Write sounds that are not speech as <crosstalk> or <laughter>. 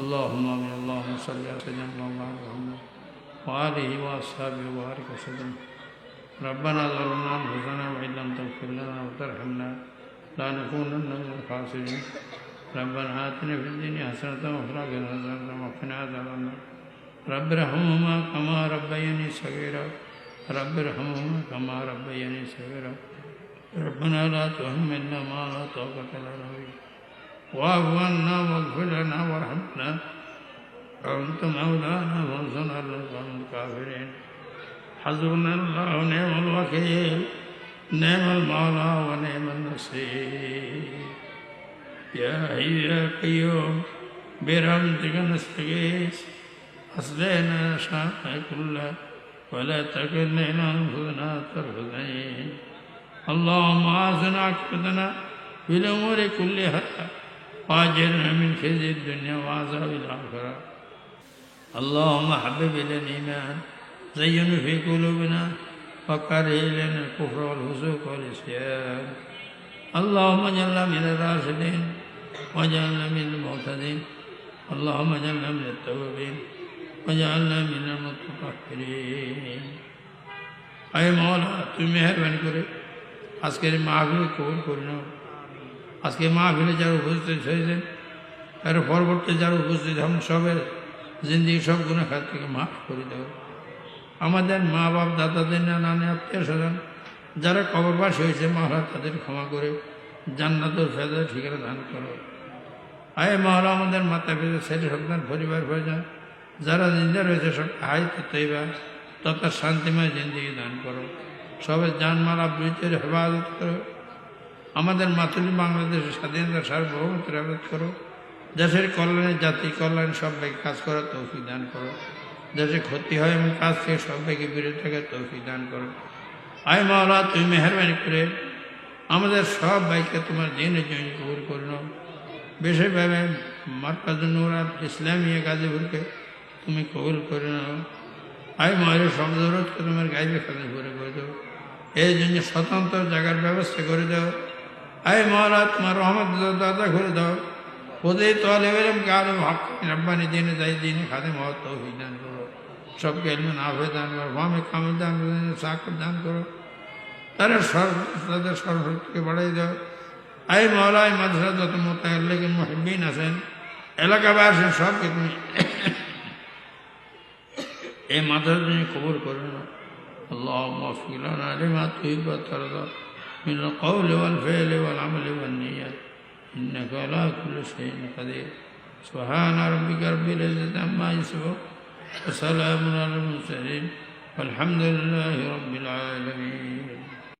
اللهم آمين. اللهم صل على سيدنا محمد وآله وأصحابه وبارك وسلم. ربنا ظلمنا أنفسنا وإن لم تغفر لنا وترحمنا لا نكونن من الخاسرين. ربنا آتنا في الدنيا حسنة وفي الآخرة حسنة وقنا عذاب النار. رب ارحمهما كما ربياني صغيرا. رب ارحمهما كما ربياني صغيرا. ربنا لا تحملنا ما لا طاقة لنا به. واعف عنا واغفر أنت مولانا وانصرنا على القوم الكافرين حسبنا الله ونعم الوكيل نعم المولى ونعم النصير يا حي يا قيوم برحمتك نستغيث أصلحنا شأننا كله ولا تكلنا إلى أنفسنا طرفة عين اللهم آسنا عاقبتنا في الأمور كلها وأجرنا من خزي الدنيا وعذاب الآخرة اللهم حبب إلى الإيمان زينه في قلوبنا وكره إلينا الكفر والفسوق والعصيان اللهم اجعلنا من الراشدين واجعلنا من المعتدين اللهم اجعلنا من التوابين واجعلنا من المتطهرين أي مولا তুমি মেহরবানি করে আজকের মাহফিল কবুল করে নাও আজকে মাহফিলে যারা উপস্থিত হয়েছেন এর পরবর্তী যারা উপস্থিত হন সবের জিন্দিগি সব গুণে খাত থেকে মাফ করে দেও। আমাদের মা বাপ দাদাদের নানা আত্মীয় স্বজন যারা কবরবাস হয়েছে মহারা তাদের ক্ষমা করে জান্নাতুল ফেদা ঠিকানা দান করো। আয় মহারা আমাদের মাতা পিতা, ছেলে সন্তান, পরিবার প্রয়োজন যারা জিন্দা রয়েছে, সব হাই তৈবা তথা শান্তিময় জিন্দিগি দান করো। সবের জানমাল, আবৃত্তির হেফাজত করো। আমাদের মাতৃ বাংলাদেশের স্বাধীনতা, সার্বভৌমত্বের হেফাজত করো। দেশের কল্যাণে, জাতি কল্যাণে সবাইকে কাজ করার তৌফিক দান করো। দেশে ক্ষতি হয় এমন কাজ থেকে সবাইকে বিরত থাকার তৌফিক দান করো। আয় মাওলা, তুমি মেহরবানি করে আমাদের সব বাইকে তোমার দিনের জন্য কবুল করে নাও। বিশেষভাবে মার্কাজ নুরাত ইসলামিয়া গাজীপুরকে তুমি কবুল করে নাও। আয় মায়ের সব জরুরতকে তোমার গাইবে খাতে ভরে করে দাও। এই জন্য স্বতন্ত্র জায়গার ব্যবস্থা করে দাও। আয় মাওলা, তোমার রহমত দাদা করে দাও। ওদের তোয়ালে এরম কারো হক রব্বানি দিনে যাই দিনে খাতে মহৎ তৌফিক দান করো সবকে এলমে নাফে দান করো মামে কামল দান করো সাকর দান করো তারা সর্ব তাদের সর্বশক্তিকে বাড়াই দাও আই মহলায় মাদ্রাসা যত মোতাল্লিক মহিবিন আছেন এলাকাবাসী সবকে তুমি <coughs> এই মাদ্রাসা তুমি কবর করে না اللهم اغفر لنا لما تحب وترضى من القول والفعل والعمل والنيات إنك على كل شيء قدير. سبحان ربك رب العزة عما يصفون وسلام على المرسلين والحمد لله رب العالمين.